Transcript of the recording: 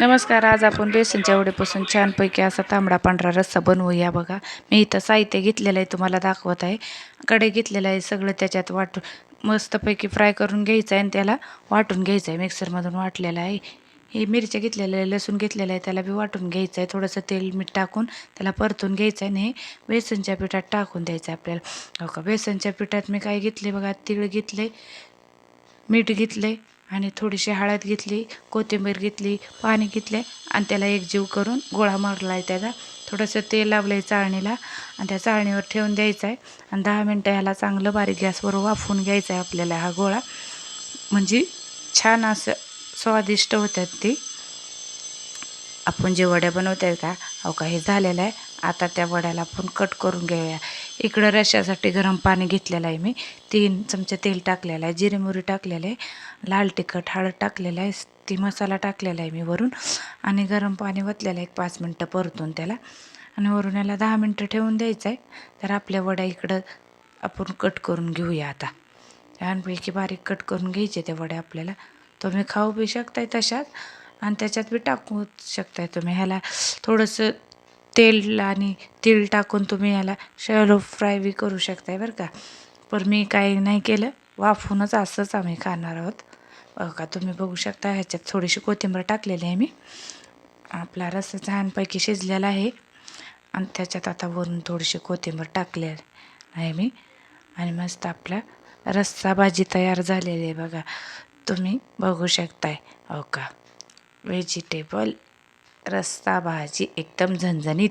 नमस्कार आज आपण बेसनच्या वड्यापासून छानपैकी असा तांबडा पांढरा रस्सा बनवूया बघा. मी इथं साहित्य घेतलेलं आहे तुम्हाला दाखवत आहे. कडे घेतलेलं आहे सगळं त्याच्यात वाटून मस्तपैकी फ्राय करून घ्यायचं आहे आणि त्याला वाटून घ्यायचं आहे. मिक्सरमधून वाटलेलं आहे. हे मिरच्या घेतलेलं आहे लसूण घेतलेलं आहे त्याला बी वाटून घ्यायचं आहे. थोडंसं तेल मीठ टाकून त्याला परतून घ्यायचं आहे आणि हे बेसनच्या पिठात टाकून द्यायचं आहे आपल्याला. हो का? बेसनच्या पिठात मी काय घेतले बघा? तीळ घेतले मीठ घेतले आणि थोडीशी हळद घेतली कोथिंबीर घेतली पाणी घेतले आणि त्याला एकजीव करून गोळा मारला आहे त्याचा. थोडंसं तेल लावलं आहे चाळणीला आणि त्या चाळणीवर ठेवून द्यायचं आहे आणि दहा मिनटं ह्याला चांगलं बारीक गॅसवर वाफवून घ्यायचं आहे आपल्याला हा गोळा. म्हणजे छान असं स्वादिष्ट होतात ते. आपण जे वड्या बनवत आहेत का? अहो का हे झालेलं आहे. आता त्या वड्याला आपण कट करून घेऊया. इकडं रश्यासाठी गरम पाणी घेतलेलं आहे मी. तीन चमचे तेल टाकलेलं आहे जिरे मोहरी टाकलेलं आहे लाल तिखट हळद टाकलेलं आहे ती मसाला टाकलेला आहे मी वरून. आणि गरम पाणी वतलेलं आहे एक पाच मिनटं परतून त्याला. आणि वरून याला दहा मिनटं ठेवून द्यायचं आहे तर आपल्या वड्या इकडं आपण कट करून घेऊया आता. छानपैकी बारीक कट करून घ्यायचे त्या वड्या आपल्याला. तुम्ही खाऊ बी शकताय तशात आणि त्याच्यात बी टाकू शकताय तुम्ही. ह्याला थोडंसं तेल आणि तीळ टाकून तुम्ही याला शॅलो फ्राय बी करू शकताय बरं का. पण मी काही नाही केलं. वाफूनच असंच आम्ही खाणार आहोत. बघा का तुम्ही बघू शकता ह्याच्यात थोडीशी कोथिंबीर टाकलेली आहे मी. आपला रस्सा छानपैकी शिजलेला आहे. आणि त्याच्यात आता वरून थोडीशी कोथिंबीर टाकले आहे मी. आणि मस्त आपला रस्सा भाजी तयार झालेली आहे बघा. तुम्ही बघू शकताय. हो का. व्हेजिटेबल रस्सा भाजी एकदम झणझणीत.